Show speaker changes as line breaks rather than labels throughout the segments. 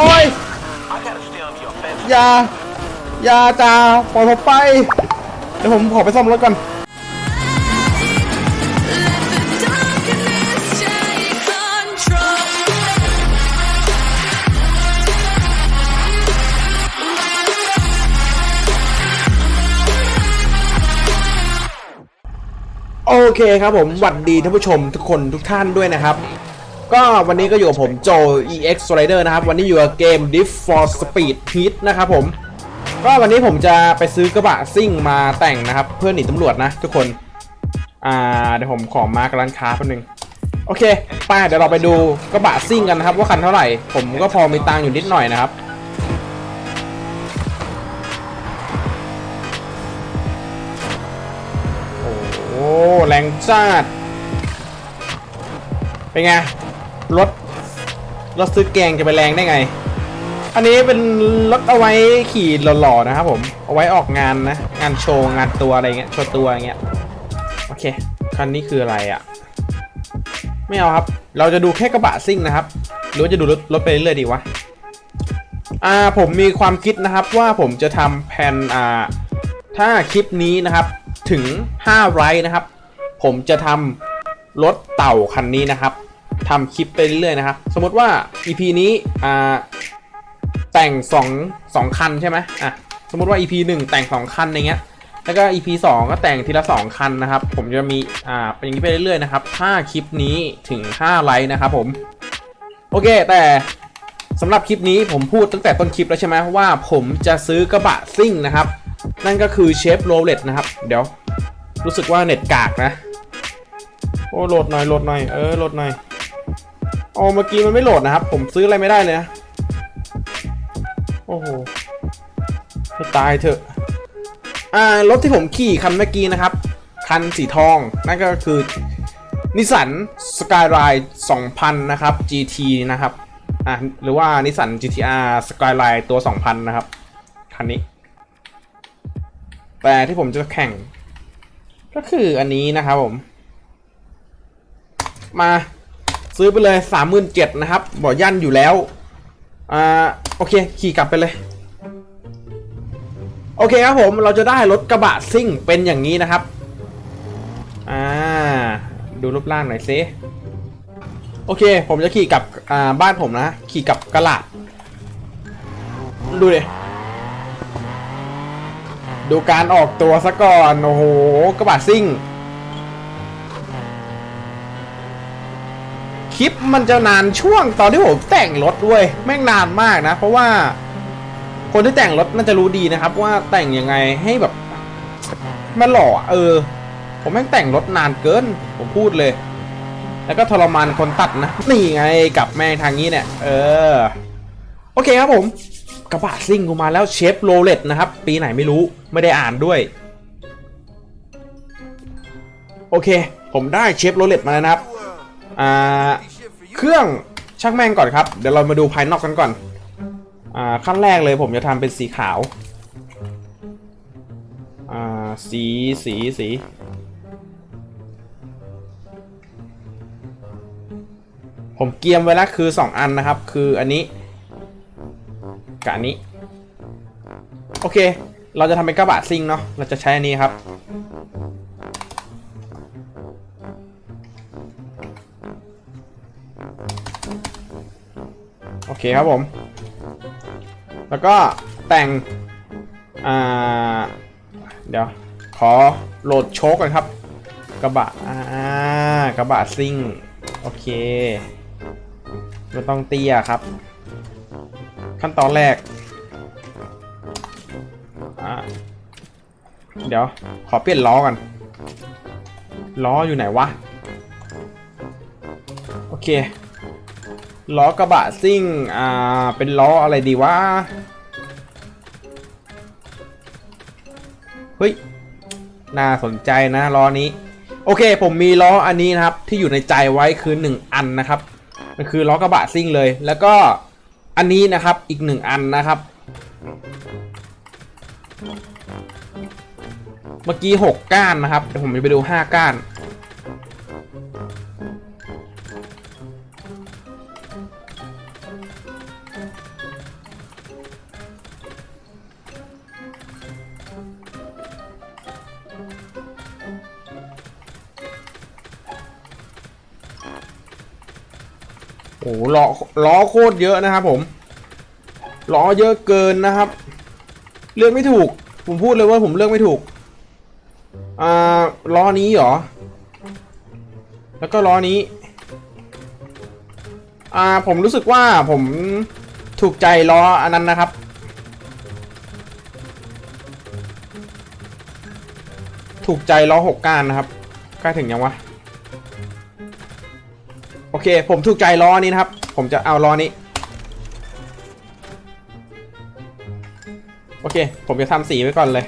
โอ้ยอย่าอย่าจ่าปล่อยผมไป เดี๋ยวผมขอไปซ่อมรถก่อน โอเคครับผมหวัดดีท่านผู้ชมทุกคนทุกท่านด้วยนะครับ ก็วันนี้ก็อยู่กับผมโจ EX Rider นะครับ วันนี้อยู่กับเกม Diff for Speed Heat นะครับผม ก็วันนี้ผมจะไปซื้อกระบะซิ่งมาแต่งนะครับ เพื่อหนีตำรวจนะทุกคน อ่าเดี๋ยวผมขอมาร์กร้านค้าแป๊บนึง โอเคไปเดี๋ยวเราไปดูกระบะซิ่งกันนะครับ ว่าคันเท่าไหร่ ผมก็พอมีตังค์อยู่นิดหน่อยนะครับโอ้แรงจัดเป็นไง รถรถซื้อแกงจะไปแรงได้ไง อันนี้เป็นรถเอาไว้ขี่หล่อๆนะครับผม เอาไว้ออกงานนะ งานโชว์งานตัวอะไรเงี้ย โชว์ตัวอย่างเงี้ย โอเค คันนี้คืออะไรอะ่ะ ไม่เอาครับ เราจะดูแค่กระบะซิ่งนะครับ หรือจะดูรถรถไปเรื่อยๆดีวะ อ่า ผมมีความคิดนะครับว่าผมจะทำแผนอ่า ถ้าคลิปนี้นะครับ ถึง5ไลค์นะครับ ผมจะทำรถเต่าคันนี้นะครับ ทำคลิปไปเรื่อยๆนะครับ สมมติว่า EP นี้อ่าแต่ง2 2คันใช่ไหมอะสมมติว่า EP 1 แต่ง 2 คันอย่างเงี้ยแล้วก็ EP 2 ก็แต่งทีละ 2 คันนะครับ ผมจะมีอ่าเป็นอย่างนี้ไปเรื่อยๆนะครับ ถ้าคลิปนี้ถึง 5 ไลค์นะครับผม โอเค แต่สำหรับคลิปนี้ผมพูดตั้งแต่ต้นคลิปแล้วใช่ไหมว่าผมจะซื้อกระบะซิ่งนะครับ นั่นก็คือเชฟโรเลตนะครับ เดี๋ยว รู้สึกว่าเน็ตกากนะ โอ้โหลดหน่อยโหลดหน่อย เออโหลดหน่อย อ๋อเมื่อกี้มันไม่โหลดนะครับ ผมซื้ออะไรไม่ได้เลยนะ โอ้โหให้ตายเถอะ อ่ารถที่ผมขี่คันเมื่อกี้นะครับ คันสีทอง นั่นก็คือนิสสันสกายไ n e 2000 นะครับ GT นะครับ อ่าหรือว่านิสสัน GTR Skyline ตัว 2000 นะครับ คันนี้ แต่ที่ผมจะแข่ง ก็คืออันนี้นะครับผม มา ซื้อไปเลยสามหมื่นเจ็ดนะครับบ่อยั่นอยู่แล้ว อ่า โอเค ขี่กลับไปเลย โอเคครับผมเราจะได้รถกระบะซิ่งเป็นอย่างนี้นะครับ อ่า ดูรูปร่างหน่อยซิโอเค ผมจะขี่กลับอ่าบ้านผมนะ ขี่กลับกระลาดดูดิดูการออกตัวซะก่อน โอ้โห กระบะซิ่ง ลิปมันจะนานช่วงตอนที่ผมแต่งรถด้วยแม่งนานมากนะ เพราะว่า คนที่แต่งรถน่าจะรู้ดีนะครับ ว่าแต่งยังไงให้แบบมันหล่อเออ ผมแม่งแต่งรถนานเกิน ผมพูดเลย แล้วก็ทรมานคนตัดนะ นี่ไงกลับแม่งทางนี้เนี่ย เออ โอเคครับผมกระบะซิ่งกูมาแล้วเชฟโรเลตนะครับ ปีไหนไม่รู้ไม่ได้อ่านด้วย โอเค ผมได้เชฟโรเลตมาแล้วนะครับ อ่าเครื่องช่างแม่งก่อนครับ เดี๋ยวเรามาดูภายนอกกันก่อนอ่าขั้นแรกเลยผมจะทำเป็นสีขาวอ่าสีสีสีผมเกียมไว้แล้วคือ 2 อันนะครับ คืออันนี้กับอันนี้ โอเค เราจะทำเป็นกระบะซิ่งเนาะเราจะใช้อันนี้ครับ เคครับผม แล้วก็แต่ง อ่า เดี๋ยว ขอโหลดโชคก่อนครับ กระบะ อ่ากระบะซิ่ง โอเคไม่ต้องเตี้ยครับ ขั้นตอนแรก เดี๋ยว ขอเปลี่ยนล้อกัน ล้ออยู่ไหนวะ โอเค ล้อกระบะซิ่ง อ่า เป็นล้ออะไรดีวะ เฮ้ย น่าสนใจนะล้อนี้ โอเค ผมมีล้ออันนี้นะครับ ที่อยู่ในใจไว้คือ 1 อันนะครับ มันคือล้อกระบะซิ่งเลย แล้วก็อันนี้นะครับ อีก 1 อันนะครับ เมื่อกี้ 6 ก้านนะครับ เดี๋ยวผมจะไปดู 5 ก้าน โอ้โหล้อล้อโคตรเยอะนะครับผมล้อเยอะเกินนะครับ เลือกไม่ถูก ผมพูดเลยว่าผมเลือกไม่ถูกอ่าล้อนี้เหรอ แล้วก็ล้อนี้อ่าผมรู้สึกว่าผมถูกใจล้ออันนั้นนะครับถูกใจล้อหกก้านนะครับใกล้ถึงยังวะ โอเค ผมถูกใจล้อนี้นะครับ ผมจะเอาล้อนี้ โอเค ผมจะทำสีไว้ก่อนเลย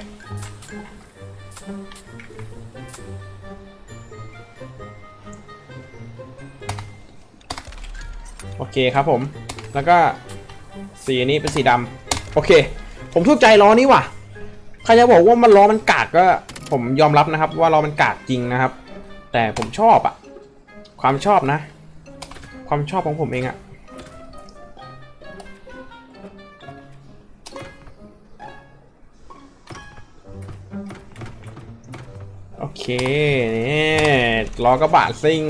โอเคครับผม แล้วก็สีนี้เป็นสีดำโอเค ผมถูกใจล้อนี้ว่ะ ใครจะบอกว่ามันล้อมันกากก็ผมยอมรับนะครับ ว่าล้อมันกากจริงนะครับ แต่ผมชอบอะความชอบนะ ความชอบของผมเองอะโอเคนี่ล้อกระบะซิ่ง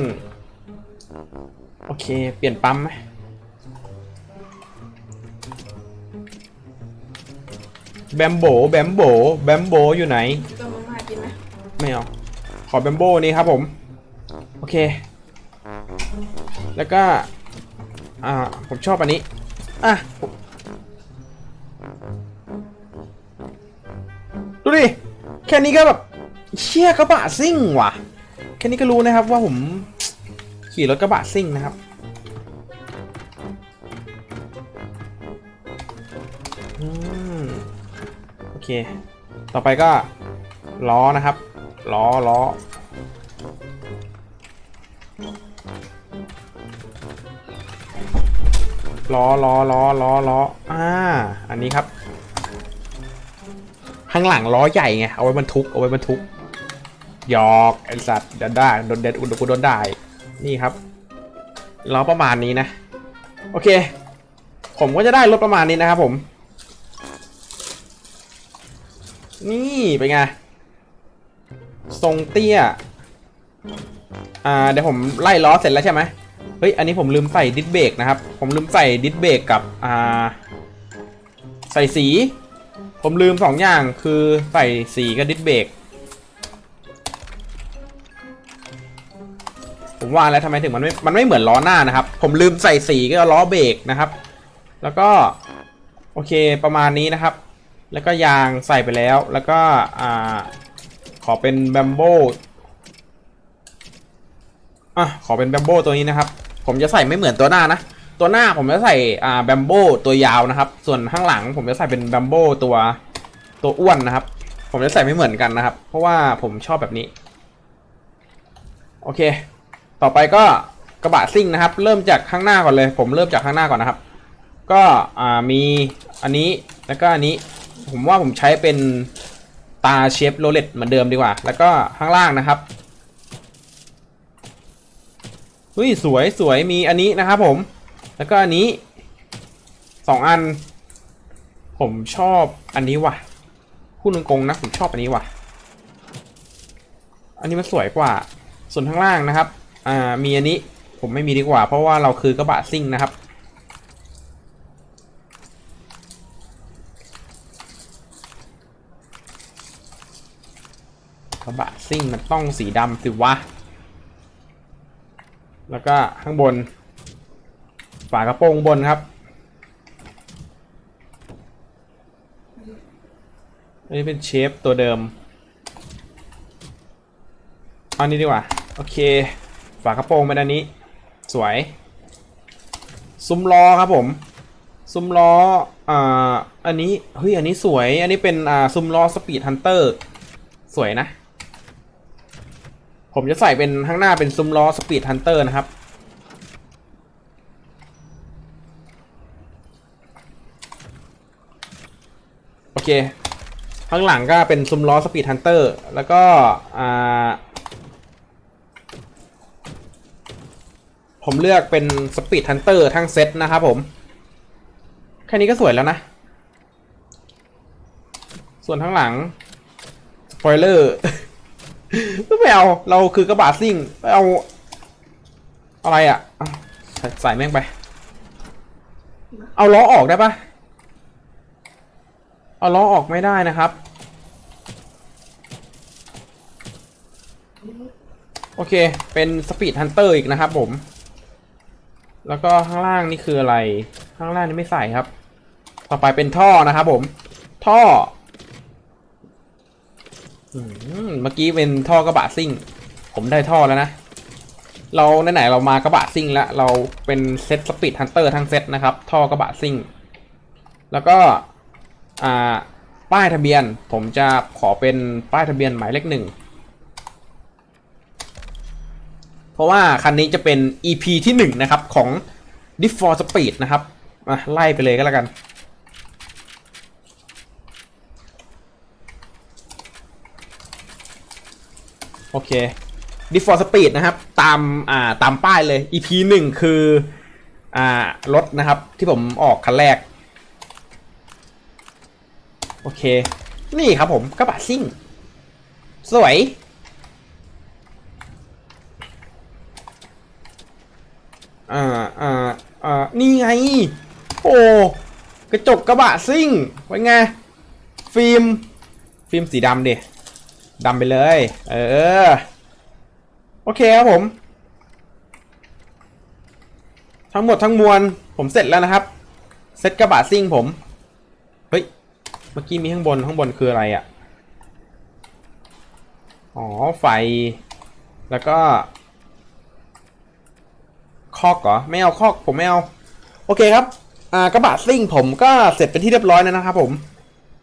โอเค เปลี่ยนปั๊มไหมแบมโบ แบมโบ แบมโบอยู่ไหน
ต้มมาม่ากินไหม
ไม่เอา ขอแบมโบนี้ครับผม โอเค แล้วก็ อ่า ผมชอบอันนี้ อะ ดูดิ แค่นี้ก็แบบ เชี่ยกระบะซิ่งว่ะ แค่นี้ก็รู้นะครับว่าผม ขี่รถกระบะซิ่งนะครับอืมโอเค ต่อไปก็ล้อนะครับ ล้อล้อ ล้อล้อล้อล้อล้ออ่า อันนี้ครับ ข้างหลังล้อใหญ่ไง เอาไว้บรรทุก เอาไว้บรรทุก หยอกไอสัตว์เดนได้โดนเด็ดอุดกูโดนได้ นี่ครับ ล้อประมาณนี้นะ โอเค ผมก็จะได้รถประมาณนี้นะครับผม นี่เป็นไง ทรงเตี้ย อ่า เดี๋ยวผมไล่ล้อเสร็จแล้วใช่ไหม ฮ้ย อันนี้ผมลืมใส่ดิสเบรกนะครับ ผมลืมใส่ดิสเบรกกับอ่าใส่สี ผมลืมสองอย่างคือใส่สีกับดิสเบรกผมว่าแล้วทำไมถึงมันไม่ มันไม่เหมือนล้อหน้านะครับ ผมลืมใส่สีก็ล้อเบรกนะครับ แล้วก็ โอเคประมาณนี้นะครับ แล้วก็ยางใส่ไปแล้ว แล้วก็อ่าขอเป็นแบมโบอะขอเป็นแบมโบตัวนี้นะครับ ผมจะใส่ไม่เหมือนตัวหน้านะ ตัวหน้าผมจะใส่อ่าแบมโบตัวยาวนะครับ ส่วนข้างหลังผมจะใส่เป็นแบมโบตัวตัวอ้วนนะครับ ผมจะใส่ไม่เหมือนกันนะครับ เพราะว่าผมชอบแบบนี้ โอเค ต่อไปก็กระบะซิ่งนะครับ เริ่มจากข้างหน้าก่อนเลย ผมเริ่มจากข้างหน้าก่อนนะครับ ก็อ่ามีอันนี้แล้วก็อันนี้ ผมว่าผมใช้เป็นตาเชฟโรเลตเหมือนเดิมดีกว่า แล้วก็ข้างล่างนะครับ เฮ้ยสวยสวยมีอันนี้นะครับผม แล้วก็อันนี้สองอัน ผมชอบอันนี้ว่ะพูดตรงๆนะผมชอบอันนี้ว่ะ อันนี้มันสวยกว่า ส่วนข้างล่างนะครับ อ่ามีอันนี้ผมไม่มีดีกว่า เพราะว่าเราคือกระบะซิ่งนะครับกระบะซิ่งมันต้องสีดำสิวะ แล้วก็ข้างบน ฝากระโปรงบนครับอันนี้เป็นเชฟตัวเดิมอันนี้ดีกว่า โอเค ฝากระโปรงเป็นอันนี้ สวย ซุ้มล้อครับผม ซุ้มล้อ อ่า อันนี้ เฮ้ย อันนี้สวย อันนี้เป็น อ่า ซุ้มล้อสปีดฮันเตอร์ สวยนะ ผมจะใส่เป็นข้างหน้าเป็นซุ้มล้อสปีดฮันเตอร์นะครับ โอเค ข้างหลังก็เป็นซุ้มล้อสปีดฮันเตอร์แล้วก็ผมเลือกเป็นสปีดฮันเตอร์ทั้งเซตนะครับผม แค่นี้ก็สวยแล้วนะ ส่วนข้างหลังสปอยเลอร์ ไม่เอา เราคือกระบะซิ่งไม่เอา อะไรอะ ใส่แม่งไป เอาล้อออกได้ปะเอาล้อออกไม่ได้นะครับ โอเค เป็นสปีดฮันเตอร์อีกนะครับผม แล้วก็ข้างล่างนี่คืออะไร ข้างล่างนี่ไม่ใส่ครับ ต่อไปเป็นท่อนะครับผม ท่อ เมื่อกี้เป็นท่อกระบะซิ่ง ผมได้ท่อแล้วนะ เราไหนๆเรามากระบะซิ่งแล้ว เราเป็นเซตสปีดฮันเตอร์ทั้งเซตนะครับ ท่อกระบะซิ่ง แล้วก็ป้ายทะเบียน ผมจะขอเป็นป้ายทะเบียนหมายเลขหนึ่ง เพราะว่าคันนี้จะเป็น EP ที่หนึ่งนะครับของ d i f for Speed นะครับมาไล่ไปเลยก็แล้วกัน โอเค d i f o r Speed นะครับ ตามอ่าตามป้ายเลย EP หนึ่งคืออ่ารถนะครับที่ผมออกคันแรก โอเค นี่ครับผมกระบะซิ่ง สวย อ่าอ่าอ่านี่ไง โอ้กระจกกระบะซิ่งเป็นไง ฟิล์ม ฟิล์มสีดำเด ดำไปเลย เออ โอเคครับผม ทั้งหมดทั้งมวล ผมเสร็จแล้วนะครับ เซ็ตกระบะซิ่งผม เฮ้ย เมื่อกี้มีข้างบน ข้างบนคืออะไรอะ่ะ อ๋อ ไฟ แล้วก็ คอกเหรอ ไม่เอาคอก ผมไม่เอา โอเคครับ อ่า กระบะซิ่งผมก็เสร็จเป็นที่เรียบร้อยแล้วนะครับผม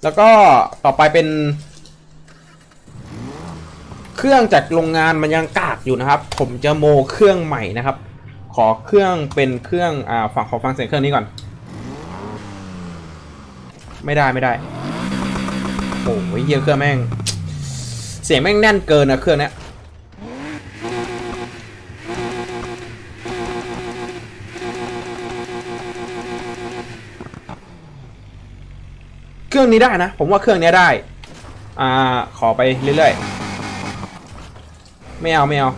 แล้วก็ต่อไปเป็น เครื่องจากโรงงานมันยังกากอยู่นะครับ ผมจะโมเครื่องใหม่นะครับ ขอเครื่องเป็นเครื่องอ่าฝั่งขอฟังเสียงเครื่องนี้ก่อน ไม่ได้ไม่ได้โอ้ยเฮียเครื่องแม่ง เสียงแม่งแน่นเกินนะเครื่องเนี้ยเครื่องนี้ได้นะ ผมว่าเครื่องนี้ได้ อ่า ขอไปเรื่อยๆ ไม่เอาไม่เอา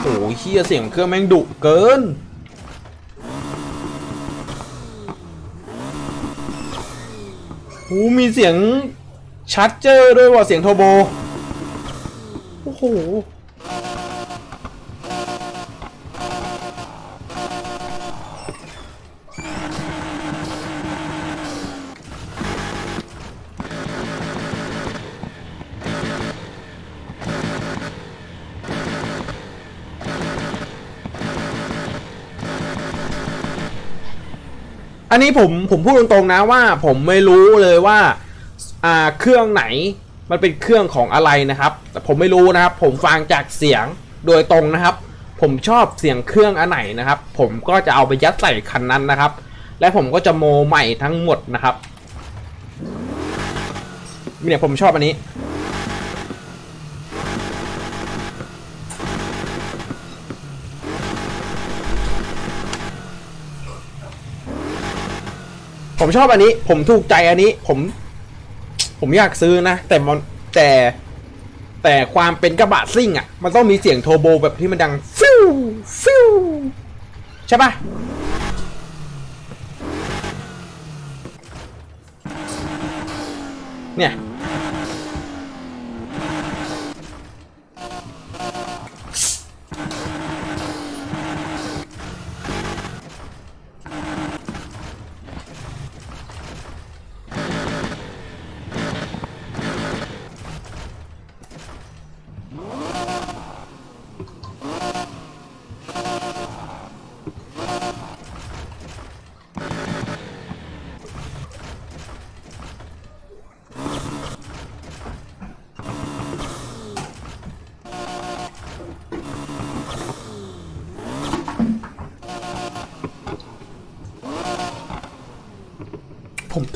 โอ้ยเฮียเสียงเครื่องแม่งดุเกิน โอ้มีเสียงชัดเจอด้วยว่ะเสียงโทโบ โอ้โห นนี้ผมผมพูดตรงๆนะว่าผมไม่รู้เลยว่าอ่าเครื่องไหนมันเป็นเครื่องของอะไรนะครับ แต่ผมไม่รู้นะครับ ผมฟังจากเสียงโดยตรงนะครับ ผมชอบเสียงเครื่องอันไหนนะครับ ผมก็จะเอาไปยัดใส่คันนั้นนะครับ และผมก็จะโมใหม่ทั้งหมดนะครับเนี่ยผมชอบอันนี้ ผมชอบอันนี้ ผมถูกใจอันนี้ ผม ผมอยากซื้อนะ แต่มันแต่ แต่ความเป็นกระบะซิ่งอะ มันต้องมีเสียงโทโบแบบที่มันดัง ฟิวฟิวใช่ปะเนี่ย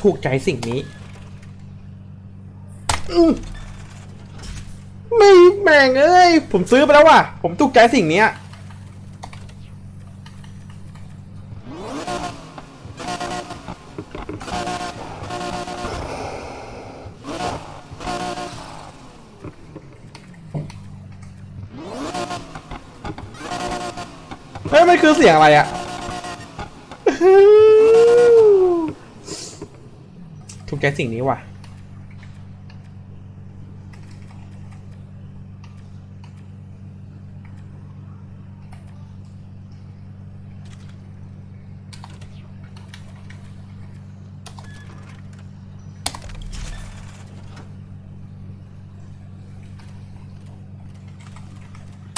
ถูกใจสิ่งนี้ไม่แม่งเอ้ย ผมซื้อไปแล้วว่ะ ผมถูกใจสิ่งนี้เฮ้ยมันคือเสียงอะไรอะ ใจสิ่งนี้ว่ะ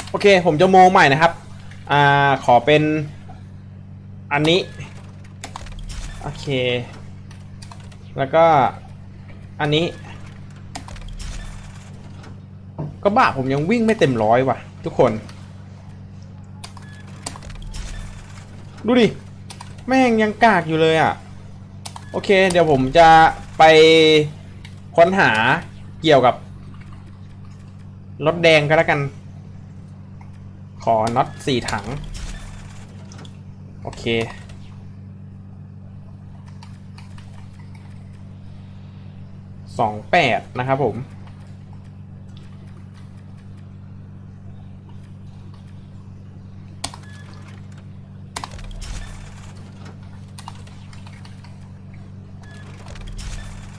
โอเค ผมจะโมใหม่นะครับ อ่า ขอเป็นอันนี้ โอเค แล้วก็อันนี้ ก็บ้าผมยังวิ่งไม่เต็มร้อยว่ะ ทุกคน ดูดิ แม่งยังกากอยู่เลยอะ โอเค เดี๋ยวผมจะไปค้นหาเกี่ยวกับรถแดงก็แล้วกัน ขอน็อตสี่ถัง โอเค 28 นะครับผม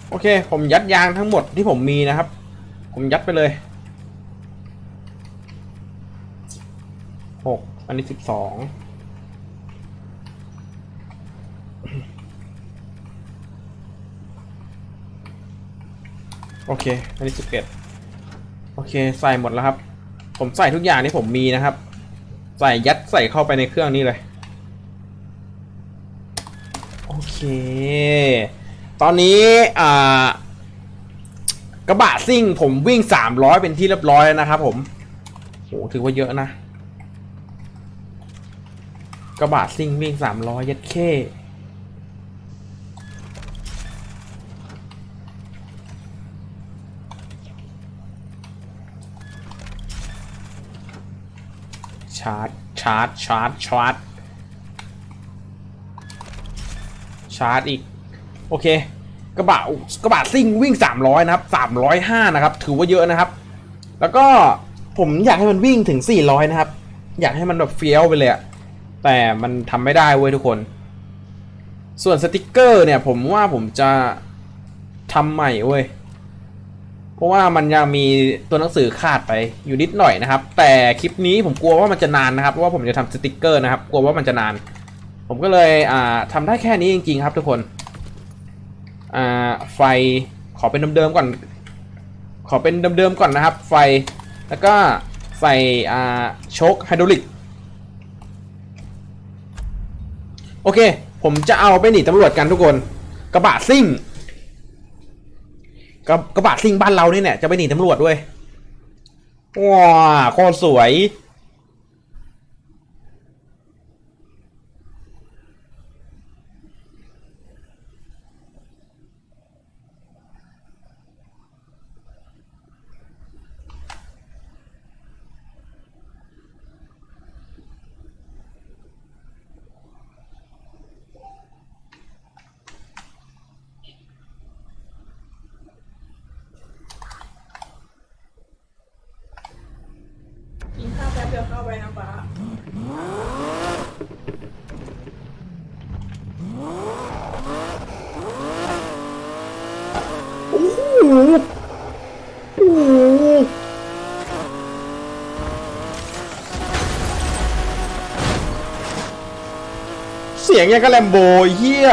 โอเค ผมยัดยางทั้งหมดที่ผมมีนะครับ ผมยัดไปเลย 6 อันนี้ 12 โอเค อันนี้สิบเอ็ดโอเค ใส่หมดแล้วครับ ผมใส่ทุกอย่างที่ผมมีนะครับ ใส่ยัดใส่เข้าไปในเครื่องนี้เลย โอเค ตอนนี้อ่ากระบะซิ่งผมวิ่ง300เป็นที่เรียบร้อยแล้วนะครับผมโหถือว่าเยอะนะ กระบะซิ่งวิ่ง300ยัดเข้าร์จ ชาร์จ ชาร์จ ชาร์จ ชาร์จอีก โอเค กระบะกระบะซิ่งวิ่ง 300 นะครับ 305 นะครับ ถือว่าเยอะนะครับ แล้วก็ผมอยากให้มันวิ่งถึง 400 นะครับ อยากให้มันแบบเฟี้ยวไปเลยอะแต่มันทำไม่ได้เว้ยทุกคน ส่วนสติกเกอร์เนี่ยผมว่าผมจะทำใหม่เว้ย เพราะว่ามันยังมีตัวหนังสือขาดไปอยู่นิดหน่อยนะครับ แต่คลิปนี้ผมกลัวว่ามันจะนานนะครับเพราะว่าผมจะทำสติกเกอร์นะครับ กลัวว่ามันจะนาน ผมก็เลยอ่าทำได้แค่นี้จริง ๆ ครับทุกคนอ่าไฟขอเป็นเดิมๆก่อน ขอเป็นเดิมๆก่อนนะครับ ไฟแล้วก็ใส่อ่าโชคไฮดรอลิกโอเค ผมจะเอาไปหนีตำรวจกันทุกคน กระบะซิ่ง กระกระบะซิ่งบ้านเรานี่เนี่ยจะไปหนีตำรวจด้วยว้าโคตรสวย
กินข้าวแป๊บเดียวเข้าไปนะป้า
โอ้โหโอ้โหเสียงยังกระแลมโบเฮีย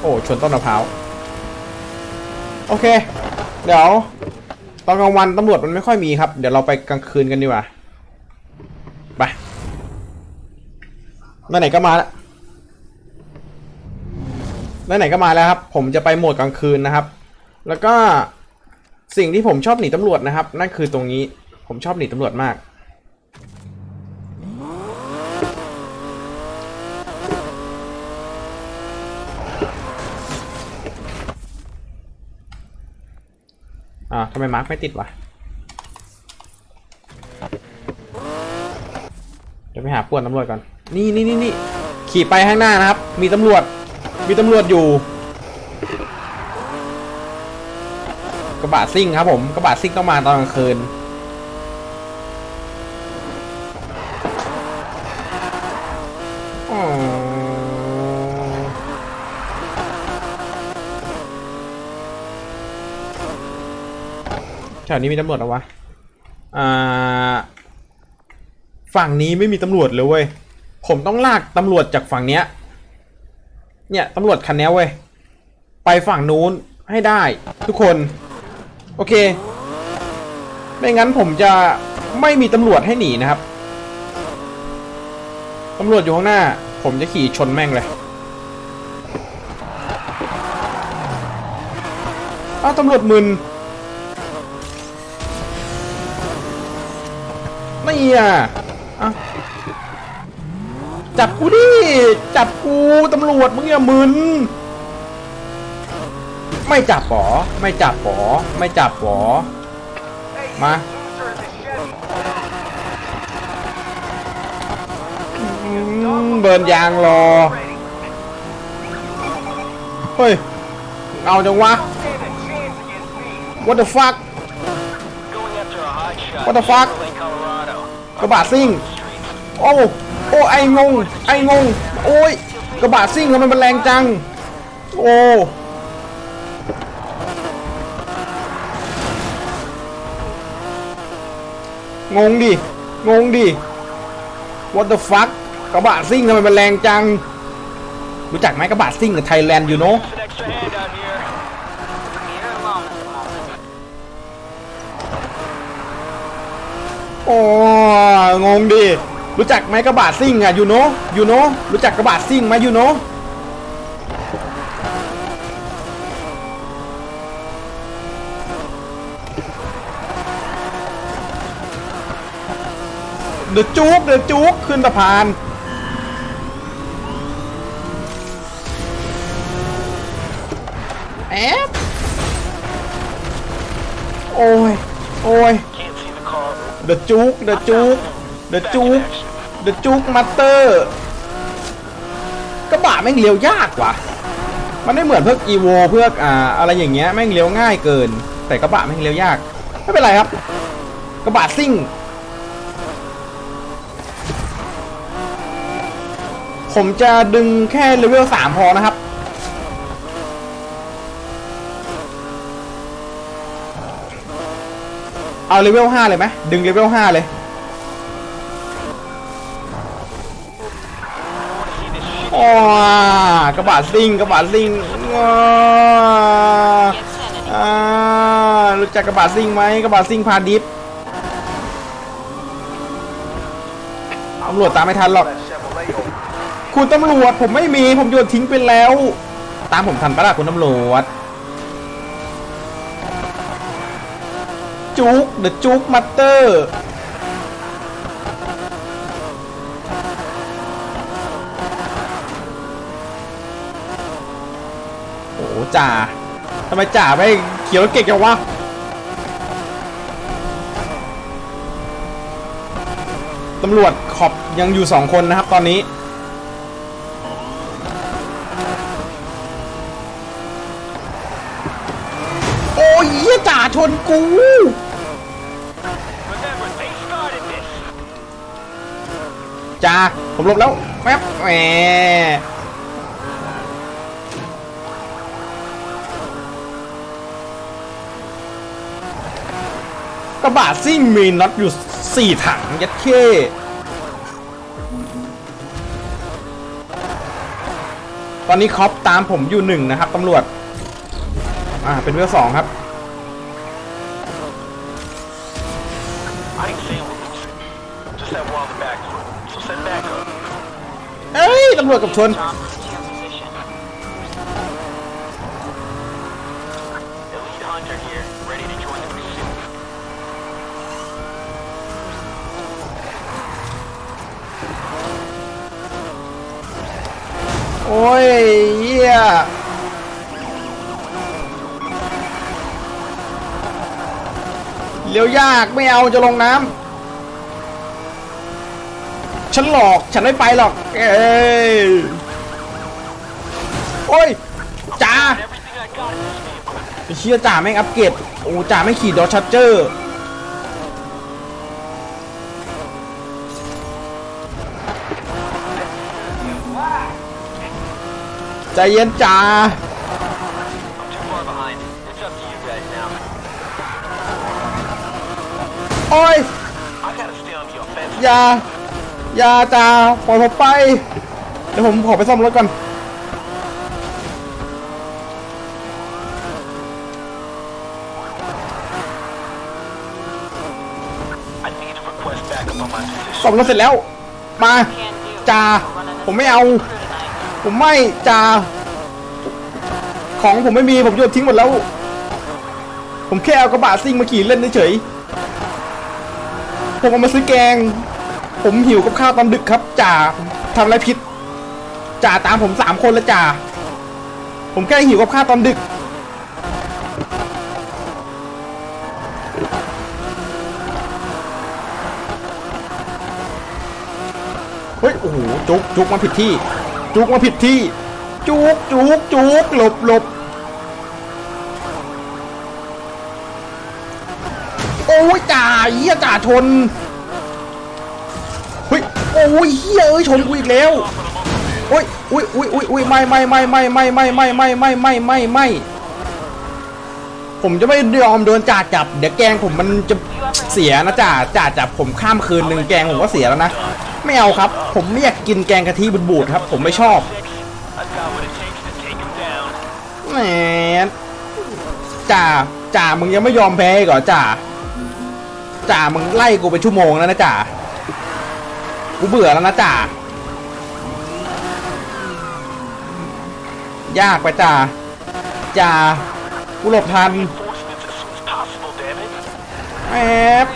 โอ้ ชนต้นมะพร้าว โอเค เดี๋ยว ตอนกลางวันตำรวจมันไม่ค่อยมีครับ เดี๋ยวเราไปกลางคืนกันดีกว่า ไป ไหนๆก็มาแล้วไหนๆก็มาแล้วครับ ผมจะไปโหมดกลางคืนนะครับ แล้วก็สิ่งที่ผมชอบหนีตำรวจนะครับ นั่นคือตรงนี้ ผมชอบหนีตำรวจมาก อ่าทำไมมาร์กไม่ติดวะเดี๋ยวไปหาป่วนตำรวจก่อน นี่นี่นี่ขี่ไปข้างหน้านะครับ มีตำรวจ มีตำรวจอยู่ กระบะซิ่งครับผม กระบะซิ่งก็มาตอนกลางคืน แถวนี้มีตำรวจหรอวะ อ่า ฝั่งนี้ไม่มีตำรวจเลยเว้ย ผมต้องลากตำรวจจากฝั่งเนี้ย เนี่ยตำรวจคันนี้เว้ย ไปฝั่งนู้นให้ได้ ทุกคน โอเค ไม่งั้นผมจะไม่มีตำรวจให้หนีนะครับ ตำรวจอยู่ข้างหน้า ผมจะขี่ชนแม่งเลยอ้าวตำรวจมึนไม่อะอะ จับกูดิ จับกูตำรวจมึงอย่ามึน ไม่จับปอไม่จับปอไม่จับปอมา เบิร์นยางรอ เฮ้ย เอาจังวะ What the fuck What the fuck? กระบะซิ่ง โอ้ อ้ไอ้งง ไอ้งง โอ้ยกระบะซิ่งทำไมมันแรงจัง โอ้งงดิ งงดิ What the fuck กระบะซิ่งทำไมมันแรงจัง รู้จักไหมกระบะซิ่งกับไทยแลนด์อยู่เนาะ
An extra hand out here. You're alone at the moment.
โอ้งงดิ รู้จักไหมกระบะซิ่งอะยูโนยูโนรู้จักกระบะซิ่งไหมยูโนเดือดจุกเดือดจุกขึ้นสะพานแอบโอ้ย โอ้ย
Can't see the car.
เดอะจุกเดอะจุก เดอะจุกเดอะจุกมาสเตอร์กระบะแม่งเลี้ยวยากว่ะ มันไม่เหมือนเพวกอีโวเพื่ออ่าอะไรอย่างเงี้ยแม่งเลี้ยวง่ายเกิน แต่กระบะแม่งเลี้ยวยาก ไม่เป็นไรครับ กระบะซิ่งผมจะดึงแค่เลเวลสามพอนะครับ เอาเลเวลห้าเลยไหมดึงเลเวลห้าเลย กระบะซิ่งกระบะซิ่งว้าอ่ารู้จักกระบะซิ่งไหมกระบะซิ่งพาดิฟตำรวจตามไม่ทันหรอกคุณตำรวจผมไม่มีผมโยนทิ้งไปแล้ว ตามผมทันปะล่ะคุณตำรวจ จุกเดอะจุกมัตเตอร์ อ้จ่าทำไมจ่าไม่เขียวเก่งจังวะตำรวจขอบยังอยู่สองคนนะครับตอนนี้ โอ้ยจ่าชนกูจ่าผมลบแล้วแป๊บแหม กระบะซิ่งมีน็อตอยู่สี่ถังยัดเข้ตอนนี้คอปตามผมอยู่หนึ่งนะครับตำรวจ อ่า เป็นเวลสองครับ
I ain't saying we'll lose it. Just have one on the back foot. So send back up.
เอ้ยตำรวจกับชน โอ้ยเหี้ยเลี้ยวยากไม่เอาจะลงน้ำฉันหลอกฉันไม่ไปหรอก เอ้ยโอ้ยจ่าไอ้เชี่ยจ่าแม่งอัปเกรดโอ้จ่าไม่งขี่ดอชาร์เจอร์ ใจเย็นจ้า โอ้ย อย่า อย่าจ้าปล่อยผมไป เดี๋ยวผมขอไปซ่อมรถก่อน ซ่อมรถเสร็จแล้ว มา จ้า ผมไม่เอา ผมไม่จ่าของผมไม่มีผมโยนทิ้งหมดแล้ว ผมแค่เอากระบะซิ่งมาขี่เล่นเฉยผมเอามาซื้อแกง ผมหิวกับข้าวตอนดึกครับจ่าทำอะไรผิดจ่าตามผมสามคนล้วจ่าผมแค่หิวกับข้าวตอนดึก เฮ้ย โอ้โหจุกจุกมาผิดที่ จุกมาผิดที่ จุกจุกจุกหลบหลบโอ้ยจ่าเฮียจ่าชนเฮ้ยโอ้ยเฮียเอ้ยชนกูอีกแล้วโอ้ยอุ้ยอุ้ยอุ้ยอุ้ยไม่ไม่ไม่ไม่ไม่ไม่ไม่ไม่ไม่ไม่ไม่ไม่ผมจะไม่ยอมโดนจ่าจับ เดี๋ยวแกงผมมันจะเสียนะจ่าจ่าจับผมข้ามคืนหนึ่งแกงผมก็เสียแล้วนะ ไม่เอาครับ ผมไม่อยากกินแกงกะทิบูดๆครับ ผมไม่ชอบแหมจ่าจ่ามึงยังไม่ยอมแพ้อีกเหรอจ่าจ่ามึงไล่กูเป็นชั่วโมงแล้วนะจ่ากูเบื่อแล้วนะจ่ายากไปจ่าจ่ากูหลบทันแอบ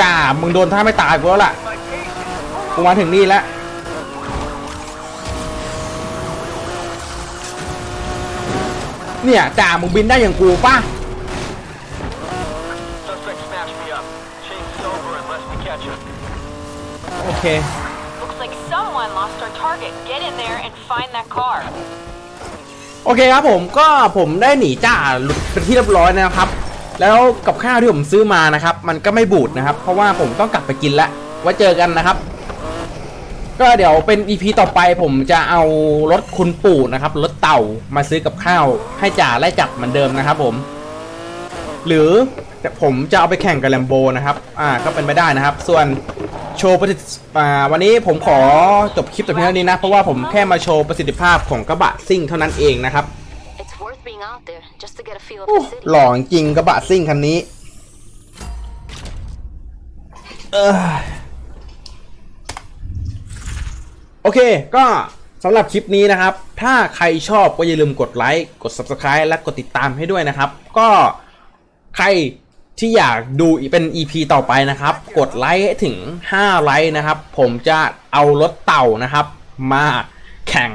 จ่ามึงโดนท่าไม่ตายกูแล้วล่ะกูมาถึงนี่แล้วเนี่ยจ่ามึงบินได้อย่างกูป่ะ
Suspect snatched me up. Chase is over unless we catch him.
โอเค
Looks like someone lost our target. Get in there and find that car.
โอเคครับผมก็ผมได้หนีจ่าหลุดเป็นที่เรียบร้อยนะครับ แล้วกับข้าวที่ผมซื้อมานะครับ มันก็ไม่บูดนะครับ เพราะว่าผมต้องกลับไปกินละไว้เจอกันนะครับ ก็เดี๋ยวเป็น EP ต่อไปผมจะเอารถคุณปู่นะครับรถเต่ามาซื้อกับข้าว ให้จ่าไล่จับเหมือนเดิมนะครับ ผม หรือผมจะเอาไปแข่งกับแลมโบนะครับ อ่า ก็เป็นไปได้นะครับ ส่วนโชว์ประสิทธิอ่า วันนี้ผมขอจบคลิปแต่เพียงเท่านี้นะ เพราะว่าผมแค่มาโชว์ประสิทธิภาพของกระบะซิ่งเท่านั้นเองนะครับ
being out there just to get a feel of
โอ้
the city.
หล่อจริงกระบะซิ่งคันนี้ เออโอเค ก็สำหรับคลิปนี้นะครับ ถ้าใครชอบก็อย่าลืมกดไลค์ กด Subscribe และกดติดตามให้ด้วยนะครับ ก็ใครที่อยากดูเป็น EP ต่อไปนะครับ กดไลค์ให้ถึง 5 ไลค์นะครับ ผมจะเอารถเต่านะครับ มาแข่ง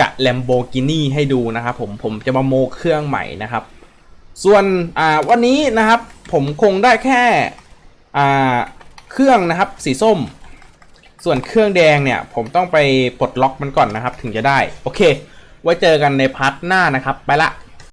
กับ Lamborghini ให้ดูนะครับผมผมจะมาโมเครื่องใหม่นะครับ ส่วนอ่าวันนี้นะครับผมคงได้แค่อ่าเครื่องนะครับสีส้ม ส่วนเครื่องแดงเนี่ย ผมต้องไปปลดล็อกมันก่อนนะครับ ถึงจะได้ โอเค ไว้เจอกันในพาร์ทหน้านะครับ ไปละ